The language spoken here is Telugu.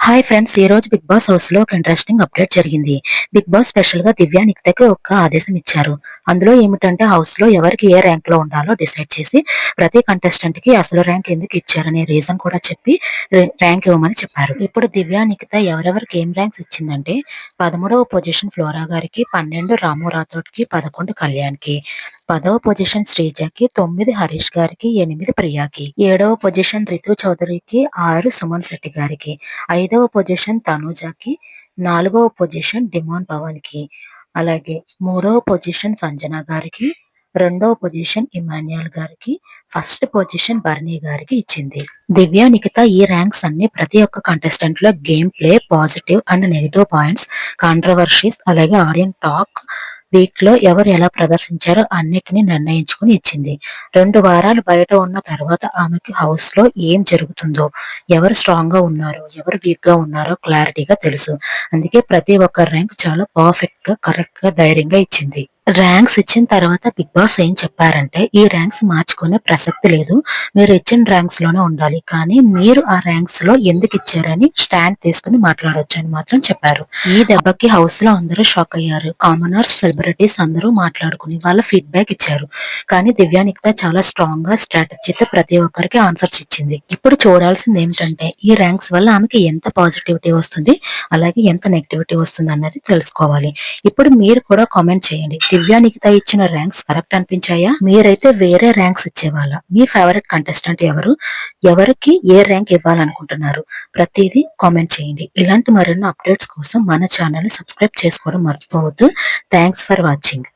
హాయ్ ఫ్రెండ్స్ ఈ రోజు బిగ్ బాస్ హౌస్లో ఒక ఇంట్రెస్టింగ్ అప్డేట్ జరిగింది. బిగ్ బాస్ స్పెషల్గా దివ్యా నిక్తకి ఒక ఆదేశం ఇచ్చారు. అందులో ఏమిటంటే హౌస్లో ఎవరికి ఏ ర్యాంక్లో ఉండాలో డిసైడ్ చేసి ప్రతి కంటెస్టెంట్కి అసలు ర్యాంక్ ఎందుకు ఇచ్చారనే రీజన్ కూడా చెప్పి ర్యాంక్ ఇవ్వమని చెప్పారు. ఇప్పుడు దివ్యా నిక్త ఎవరెవరికి ఏం ర్యాంక్స్ ఇచ్చిందంటే పదమూడవ పొజిషన్ ఫ్లోరా గారికి పన్నెండు రాము రాథోడ్కి పదకొండు కళ్యాణ్కి పదవ పొజిషన్ శ్రీజకి తొమ్మిది హరీష్ గారికి ఎనిమిది ప్రియాకి. ఏడవ పొజిషన్ రితు చౌదరికి ఆరు సుమన్ శెట్టి గారికి. ఐదవ పొజిషన్ తనూజకి నాలుగవ పొజిషన్ డిమాన్ పవన్కి అలాగే మూడవ పొజిషన్ సంజన గారికి రెండవ పొజిషన్ ఇమాన్యుయల్ గారికి ఫస్ట్ పొజిషన్ బర్నీ గారికి ఇచ్చింది. దివ్య నిఖిత ఈ ర్యాంక్స్ అన్ని ప్రతి ఒక్క కంటెస్టెంట్లో game play positive and negative points controversies అలాగే ఆడియన్ టాక్ వీక్లో ఎవరు ఎలా ప్రదర్శించారో అన్నిటిని నిర్ణయించుకుని ఇచ్చింది. రెండు వారాలు బయట ఉన్న తర్వాత ఆమెకి హౌస్లో ఏం జరుగుతుందో ఎవరు స్ట్రాంగ్గా ఉన్నారో ఎవరు వీక్గా ఉన్నారో క్లారిటీగా తెలుసు. అందుకే ప్రతి ఒక్క ర్యాంక్ చాలా పర్ఫెక్ట్గా కరెక్ట్గా ధైర్యంగా ఇచ్చింది. ర్యాంక్స్ ఇచ్చిన తర్వాత బిగ్ బాస్ ఏం చెప్పారంటే ఈ ర్యాంక్స్ మార్చుకునే ప్రసక్తి లేదు మీరు ఇచ్చిన ర్యాంక్స్లోనే ఉండాలి కానీ మీరు ఆ ర్యాంక్స్లో ఎందుకు ఇచ్చారని స్టాండ్ తీసుకుని మాట్లాడొచ్చు అని మాత్రం చెప్పారు. ఈ దెబ్బకి హౌస్లో అందరూ షాక్ అయ్యారు. కామనర్స్ సెలబ్రిటీస్ అందరూ మాట్లాడుకుని వాళ్ళ ఫీడ్బ్యాక్ ఇచ్చారు. కానీ దివ్యానిక్త చాలా స్ట్రాంగ్గా స్ట్రాటజీతో ప్రతి ఒక్కరికి ఆన్సర్స్ ఇచ్చింది. ఇప్పుడు చూడాల్సింది ఏమిటంటే ఈ ర్యాంక్స్ వల్ల ఆమెకి ఎంత పాజిటివిటీ వస్తుంది అలాగే ఎంత నెగిటివిటీ వస్తుంది అన్నది తెలుసుకోవాలి. ఇప్పుడు మీరు కూడా కామెంట్ చేయండి. దివ్య ఇచ్చిన ర్యాంక్స్ కరెక్ట్ అనిపించాయా? మీరైతే వేరే ర్యాంక్స్ ఇచ్చేవాళ్ళ. మీ ఫేవరెట్ కంటెస్టెంట్ ఎవరు? ఎవరికి ఏ ర్యాంక్ ఇవ్వాలనుకుంటున్నారు? ప్రతిదీ కామెంట్ చేయండి. ఇలాంటి మరెన్నో అప్డేట్స్ కోసం మన ఛానల్ సబ్స్క్రైబ్ చేసుకోవడం మర్చిపోవద్దు. Thanks for watching